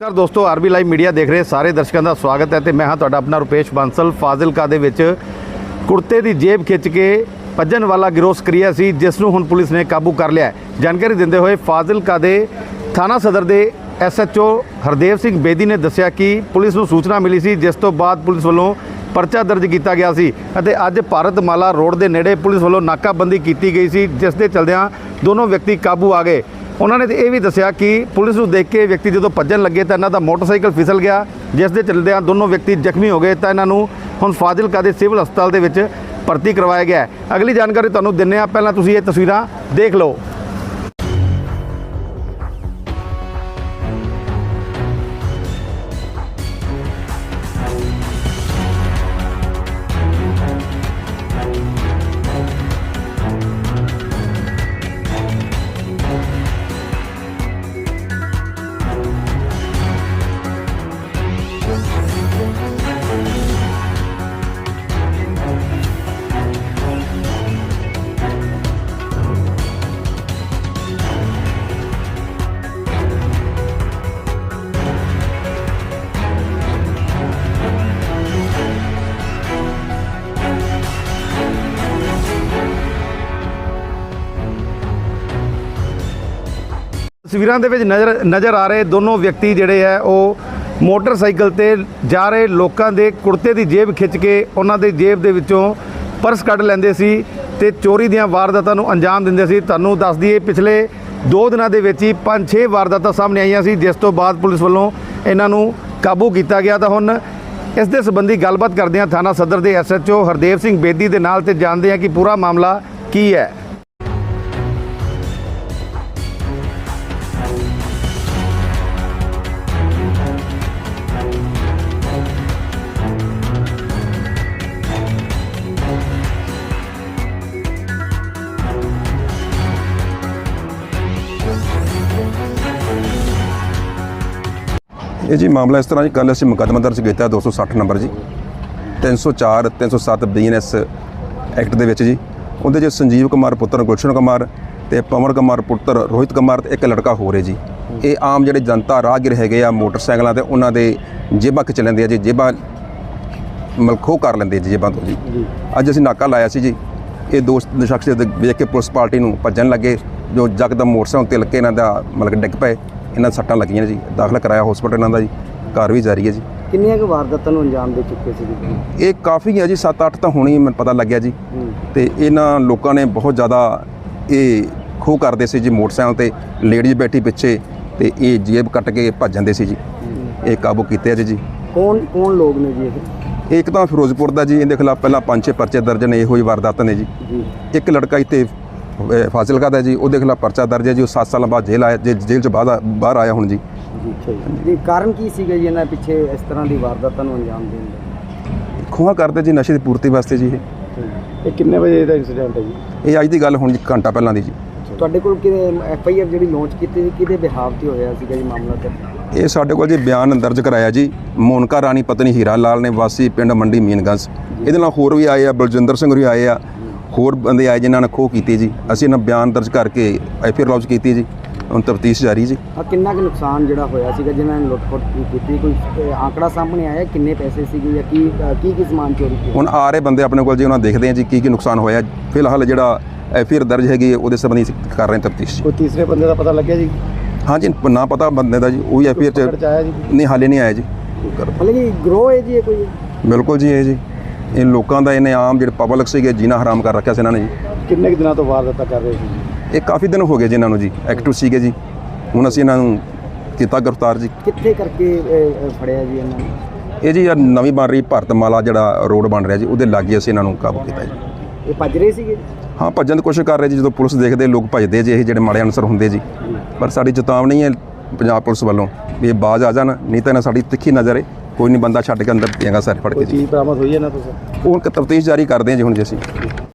ਨਮਸਕਾਰ ਦੋਸਤੋ, RB live media ਦੇਖ ਰਹੇ ਸਾਰੇ ਦਰਸ਼ਕਾਂ ਦਾ ਸਵਾਗਤ ਹੈ ਤੇ ਮੈਂ ਹਾਂ ਤੁਹਾਡਾ ਆਪਣਾ ਰੁਪੇਸ਼ ਬਾਂਸਲ। ਫਾਜ਼ਿਲਕਾ ਦੇ ਵਿੱਚ ਕੁੜਤੇ ਦੀ ਜੇਬ ਖਿੱਚ ਕੇ ਭੱਜਣ ਵਾਲਾ ਗਿਰੋਹ ਸਕਰੀਆ ਸੀ, ਜਿਸ ਨੂੰ ਹੁਣ ਪੁਲਿਸ ਨੇ ਕਾਬੂ ਕਰ ਲਿਆ ਜਾਣਕਾਰੀ ਦਿੰਦੇ ਹੋਏ ਫਾਜ਼ਿਲਕਾ ਦੇ ਥਾਣਾ ਸਦਰ ਦੇ ਐਸਐਚਓ ਹਰਦੇਵ ਸਿੰਘ ਬੇਦੀ ਨੇ ਦੱਸਿਆ ਕਿ ਪੁਲਿਸ ਨੂੰ ਸੂਚਨਾ ਮਿਲੀ ਸੀ, ਜਿਸ ਤੋਂ ਬਾਅਦ ਪੁਲਿਸ ਵੱਲੋਂ ਪਰਚਾ ਦਰਜ ਕੀਤਾ ਗਿਆ ਸੀ ਅਤੇ ਅੱਜ ਭਾਰਤਮਾਲਾ ਰੋਡ ਦੇ ਨੇੜੇ ਪੁਲਿਸ ਵੱਲੋਂ ਨਾਕਾਬੰਦੀ ਕੀਤੀ ਗਈ ਸੀ, ਜਿਸ ਦੇ ਚਲਦਿਆਂ ਦੋਨੋਂ ਵਿਅਕਤੀ ਕਾਬੂ ਆ ਗਏ। ਉਹਨਾਂ ਨੇ ਇਹ ਵੀ ਦੱਸਿਆ ਕਿ ਪੁਲਿਸ ਨੂੰ ਦੇਖ ਕੇ ਵਿਅਕਤੀ ਜਦੋਂ ਭੱਜਣ ਲੱਗੇ ਤਾਂ ਇਹਨਾਂ ਦਾ ਮੋਟਰਸਾਈਕਲ ਫਿਸਲ ਗਿਆ। ਜਿਸ ਦੇ ਚਲਦਿਆਂ ਦੋਨੋਂ ਵਿਅਕਤੀ ਜ਼ਖਮੀ ਹੋ ਗਏ ਤਾਂ ਇਹਨਾਂ ਨੂੰ ਹੁਣ ਫਾਜ਼ਿਲਕਾ ਦੇ ਸਿਵਲ ਹਸਪਤਾਲ ਦੇ ਵਿੱਚ ਭਰਤੀ ਕਰਵਾਇਆ ਗਿਆ ਅਗਲੀ ਜਾਣਕਾਰੀ ਤੁਹਾਨੂੰ ਦਿੰਨੇ ਆ ਪਹਿਲਾਂ ਤੁਸੀਂ ਇਹ ਤਸਵੀਰਾਂ ਦੇਖ ਲਓ। ਤਸਵੀਰਾਂ ਦੇ ਵਿੱਚ ਨਜ਼ਰ ਨਜ਼ਰ ਆ ਰਹੇ ਦੋਨੋਂ ਵਿਅਕਤੀ ਜਿਹੜੇ ਆ ਉਹ ਮੋਟਰਸਾਈਕਲ ਤੇ ਜਾ ਰਹੇ ਲੋਕਾਂ ਦੇ ਕੁੜਤੇ ਦੀ ਜੇਬ ਖਿੱਚ ਕੇ ਉਹਨਾਂ ਦੇ ਜੇਬ ਦੇ ਵਿੱਚੋਂ ਪਰਸ ਕੱਢ ਲੈਂਦੇ ਸੀ ਤੇ ਚੋਰੀ ਦੀਆਂ ਵਾਰਦਾਤਾਂ ਨੂੰ ਅੰਜਾਮ ਦਿੰਦੇ ਸੀ। ਤੁਹਾਨੂੰ ਦੱਸ ਦਈਏ, ਪਿਛਲੇ 2 ਦਿਨਾਂ ਦੇ ਵਿੱਚ ਹੀ 5-6 ਵਾਰਦਾਤਾਂ ਸਾਹਮਣੇ ਆਈਆਂ ਸੀ, ਜਿਸ ਤੋਂ ਬਾਅਦ ਪੁਲਿਸ ਵੱਲੋਂ ਇਹਨਾਂ ਨੂੰ ਕਾਬੂ ਕੀਤਾ ਗਿਆ। ਤਾਂ ਹੁਣ ਇਸ ਦੇ ਸੰਬੰਧੀ ਗੱਲਬਾਤ ਕਰਦੇ ਹਾਂ ਥਾਣਾ ਸਦਰ ਦੇ ਐਸਐਚਓ ਹਰਦੇਵ ਸਿੰਘ ਬੇਦੀ ਦੇ ਨਾਲ ਤੇ ਜਾਣਦੇ ਹਾਂ ਕਿ ਪੂਰਾ ਮਾਮਲਾ ਕੀ ਹੈ। ਇਹ ਜੀ ਮਾਮਲਾ ਇਸ ਤਰ੍ਹਾਂ ਜੀ ਕੱਲ ਅਸੀਂ ਮੁਕੱਦਮਾ ਦਰਜ ਕੀਤਾ 260 ਨੰਬਰ ਜੀ 304 307 ਬੀਐਨਐਸ ਐਕਟ ਦੇ ਵਿੱਚ ਜੀ। ਉਹਦੇ 'ਚ ਸੰਜੀਵ ਕੁਮਾਰ ਪੁੱਤਰ ਗੁਲਸ਼ਨ ਕੁਮਾਰ ਤੇ ਪਵਨ ਕੁਮਾਰ ਪੁੱਤਰ ਰੋਹਿਤ ਕੁਮਾਰ ਤੇ ਇੱਕ ਲੜਕਾ ਹੈ ਜੀ। ਇਹ ਆਮ ਜਿਹੜੇ ਜਨਤਾ ਰਾਹਗੀਰ ਹੈਗੇ ਆ ਮੋਟਰਸਾਈਕਲਾਂ ਤੇ ਉਹਨਾਂ ਦੇ ਜੇਬਾਂ ਖਿੱਚ ਲੈਂਦੇ ਆ ਜੀ ਜੇਬਾਂ ਮਲਖੋ ਕਰ ਲੈਂਦੇ ਜੀ ਜੇਬਾਂ ਤੋਂ ਜੀ। ਅੱਜ ਅਸੀਂ ਨਾਕਾ ਲਾਇਆ ਸੀ ਜੀ। ਇਹ ਦੋਸਤ ਸ਼ਖਸ ਦੇ ਵੇਖ ਕੇ ਪੁਲਿਸ ਪਾਰਟੀ ਨੂੰ ਭੱਜਣ ਲੱਗੇ ਜੋ ਮੋਟਰਸਾਈਕਲ ਤੇ ਲੱਗੇ ਇਹਨਾਂ ਦਾ ਮਤਲਬ ਕਿ ਡਿੱਗ ਪਏ। ਇਹਨਾਂ ਸੱਟਾਂ ਲੱਗੀਆਂ ਜੀ ਦਾਖਲ ਕਰਾਇਆ ਹਸਪੀਟਲ ਇਹਨਾਂ ਦਾ ਜੀ ਘਰ ਵੀ ਜਾਰੀ ਹੈ ਜੀ। ਕਿੰਨੀਆਂ ਕੁ ਵਾਰਦਾਤਾਂ ਨੂੰ ਅੰਜਾਮ ਦੇ ਚੁੱਕੇ ਸੀ ਜੀ? ਇਹ ਕਾਫੀ ਹੈ ਜੀ 7-8 ਤਾਂ ਹੋਣੀ ਮੈਨੂੰ ਪਤਾ ਲੱਗਿਆ ਜੀ। ਤੇ ਇਹਨਾਂ ਲੋਕਾਂ ਨੇ ਬਹੁਤ ਜ਼ਿਆਦਾ ਇਹ ਖੋਹ ਕਰਦੇ ਸੀ ਜੀ ਮੋਟਰਸਾਈਕਲ ਤੇ ਲੇਡੀਜ਼ ਬੈਠੀ ਪਿੱਛੇ ਤੇ ਇਹ ਜੇਬ ਕੱਟ ਕੇ ਭੱਜ ਜਾਂਦੇ ਸੀ ਜੀ। ਇਹ ਕਾਬੂ ਕੀਤੇ ਅੱਜ ਜੀ ਕੌਣ ਕੌਣ ਲੋਕ ਨੇ ਜੀ ਇਹ? ਇੱਕ ਤਾਂ ਫਿਰੋਜ਼ਪੁਰ ਦਾ ਜੀ ਇਹਦੇ ਖਿਲਾਫ ਪਹਿਲਾਂ ਪੰਜ ਛੇ ਪਰਚੇ ਦਰਜ ਨੇ ਇਹੋ ਹੀ ਵਾਰਦਾਤਾਂ ਨੇ ਜੀ। ਇੱਕ ਲੜਕਾ ਇੱਥੇ ਫਾਜ਼ਿਲਕਾ ਦਾ ਜੀ ਉਹਦੇ ਖਿਲਾਫ ਪਰਚਾ ਦਰਜ ਹੈ ਜੀ ਉਹ 7 ਸਾਲਾਂ ਬਾਅਦ ਜੇਲ੍ਹ ਆਇਆ ਜੇਲ੍ਹ ਚ ਬਾਹਰ ਆਇਆ ਹੁਣ ਜੀ। ਜੀ ਕਾਰਨ ਕੀ ਸੀਗਾ ਜੀ ਇਹਨਾਂ ਪਿੱਛੇ ਇਸ ਤਰ੍ਹਾਂ ਦੀ ਵਾਰਦਾਤਾਂ ਨੂੰ ਅੰਜਾਮ ਦੇਣ ਦਾ? ਖੋਹਾਂ ਕਰਦੇ ਜੀ ਨਸ਼ੇ ਦੀ ਪੂਰਤੀ ਵਾਸਤੇ ਜੀ ਇਹ। ਇਹ ਕਿੰਨੇ ਵਜੇ ਦਾ ਇਨਸੀਡੈਂਟ ਹੈ ਜੀ? ਇਹ ਅੱਜ ਦੀ ਗੱਲ ਹੁਣ ਜੀ ਘੰਟਾ ਪਹਿਲਾਂ ਦੀ ਜੀ। ਤੁਹਾਡੇ ਕੋਲ ਕਿਹਦੇ ਐਫ ਆਈ ਆਰ ਜਿਹੜੀ ਲਾਂਚ ਕੀਤੀ ਸੀ ਕਿਹਦੇ ਬਿਹਾਵ ਤੇ ਹੋਇਆ ਸੀਗਾ ਜੀ ਮਾਮਲਾ ਤੇ? ਇਹ ਸਾਡੇ ਕੋਲ ਜੀ ਬਿਆਨ ਦਰਜ ਕਰਾਇਆ ਜੀ ਮੋਨਕਾ ਰਾਣੀ ਪਤਨੀ ਹੀਰਾ ਲਾਲ ਨੇ ਵਾਸੀ ਪਿੰਡ ਮੰਡੀ ਮੀਨਗੰਜ। ਇਹਦੇ ਨਾਲ ਹੋਰ ਵੀ ਆਏ ਆ ਬਲਜਿੰਦਰ ਸਿੰਘ ਵੀ ਆਏ ਆ ਹੋਰ ਬੰਦੇ ਆਏ ਜਿਨ੍ਹਾਂ ਨੇ ਖੋਹ ਕੀਤੀ ਜੀ। ਅਸੀਂ ਇਹਨਾਂ ਬਿਆਨ ਦਰਜ ਕਰਕੇ ਐਫ ਆਰ ਲੌਂਚ ਕੀਤੀ ਜੀ। ਹੁਣ ਤਫਤੀਸ਼ ਜਾਰੀ ਜੀ। ਆ ਕਿੰਨਾ ਕੁ ਨੁਕਸਾਨ ਜਿਹੜਾ ਹੋਇਆ ਸੀਗਾ ਜਿਨ੍ਹਾਂ ਨੇ ਲੁੱਟ-ਖੁੱਟ ਕੀਤੀ? ਕੋਈ ਅਹ, ਆંકੜਾ ਸਾਹਮਣੇ ਆਇਆ ਕਿੰਨੇ ਪੈਸੇ ਸੀਗੇ ਜਾਂ ਕੀ ਅਹ, ਕੀ ਕੀ ਸਮਾਨ ਚੋਰੀ ਕੀਤਾ? ਹੁਣ ਆ ਰਹੇ ਬੰਦੇ ਆਪਣੇ ਕੋਲ ਜੀ ਉਹਨਾਂ ਦੇਖਦੇ ਆ ਜੀ ਕੀ ਕੀ ਨੁਕਸਾਨ ਹੋਇਆ। ਫਿਲਹਾਲ ਜਿਹੜਾ ਐਫ ਆਰ ਦਰਜ ਹੈਗੀ ਹੈ, ਉਹਦੇ ਸੰਬੰਧੀ ਅਸੀਂ ਕਰ ਰਹੇ ਹਾਂ ਤਫਤੀਸ਼ ਕੋਈ ਤੀਸਰੇ ਬੰਦੇ ਦਾ ਪਤਾ ਲੱਗਿਆ ਜੀ? ਹਾਂਜੀ ਨਾ ਪਤਾ ਬੰਦੇ ਦਾ ਜੀ ਉਹ ਵੀ ਐਫ ਆਰ ਚ ਆਇਆ ਜੀ? ਨਹੀਂ ਹਾਲੇ ਨਹੀਂ ਆਇਆ ਜੀ। ਮਤਲਬ ਕਿ ਗਰੋ ਹੈ ਜੀ ਇਹ ਕੋਈ? ਬਿਲਕੁਲ ਜੀ ਇਹ ਜੀ। ਇਹ ਲੋਕਾਂ ਦਾ ਇਹਨੇ ਆਮ ਜਿਹੜੇ ਪਬਲਿਕ ਸੀਗੇ ਜੀਣਾ ਹਰਾਮ ਕਰ ਰੱਖਿਆ ਸੀ ਇਹਨਾਂ ਨੇ ਜੀ। ਕਿੰਨੇ ਕੁ ਦਿਨਾਂ ਤੋਂ ਵਾਰਦਾਤਾਂ ਕਰ ਰਹੇ ਸੀ? ਜੀ ਇਹ ਕਾਫੀ ਦਿਨ ਹੋ ਗਏ ਜੀ ਇਹਨਾਂ ਨੂੰ ਜੀ ਐਕਟਿਵ ਸੀਗੇ ਜੀ। ਹੁਣ ਅਸੀਂ ਇਹਨਾਂ ਨੂੰ ਕੀਤਾ ਗ੍ਰਿਫਤਾਰ ਜੀ। ਕਿੱਥੇ ਕਰਕੇ ਅਹ, ਅਹ, ਫੜਿਆ ਜੀ ਇਹਨਾਂ ਨੂੰ? ਇਹ ਜੀ ਯਾਰ ਨਵੀਂ ਬਣ ਰਹੀ ਭਾਰਤਮਾਲਾ ਜਿਹੜਾ ਰੋਡ ਬਣ ਰਿਹਾ ਜੀ ਉਹਦੇ ਲਾਗੇ ਅਸੀਂ ਇਹਨਾਂ ਨੂੰ ਕਾਬੂ ਕੀਤਾ ਜੀ। ਇਹ ਭੱਜ ਰਹੇ ਸੀਗੇ? ਹਾਂ ਭੱਜਣ ਦੀ ਕੋਸ਼ਿਸ਼ ਕਰ ਰਹੇ ਜੀ ਜਦੋਂ ਪੁਲਿਸ ਦੇਖਦੇ ਲੋਕ ਭੱਜਦੇ ਜੀ ਇਹ ਜਿਹੜੇ ਮਾੜੇ ਅਨਸਰ ਹੁੰਦੇ ਜੀ। ਪਰ ਸਾਡੀ ਚੇਤਾਵਨੀ ਹੈ ਪੰਜਾਬ ਪੁਲਿਸ ਵੱਲੋਂ ਵੀ ਇਹ ਬਾਜ਼ ਆ ਜਾਣ ਨਹੀਂ ਤਾਂ ਇਹਨਾਂ ਸਾਡੀ ਤਿੱਖੀ ਨਜ਼ਰ ਹੈ ਕੋਈ ਨਹੀਂ ਬੰਦਾ ਛੱਡ ਕੇ ਅੰਦਰ ਦੇਗਾ ਸਾਰੇ ਫੜ ਕੇ ਜੀ ਚੀਜ਼ ਬਰਾਮਦ ਹੋਈ ਹੈ ਨਾ ਤੁਸੀਂ? ਉਹ ਤਫਤੀਸ਼ ਜਾਰੀ ਕਰਦੇ ਹਾਂ ਜੀ ਹੁਣ ਜੀ ਅਸੀਂ।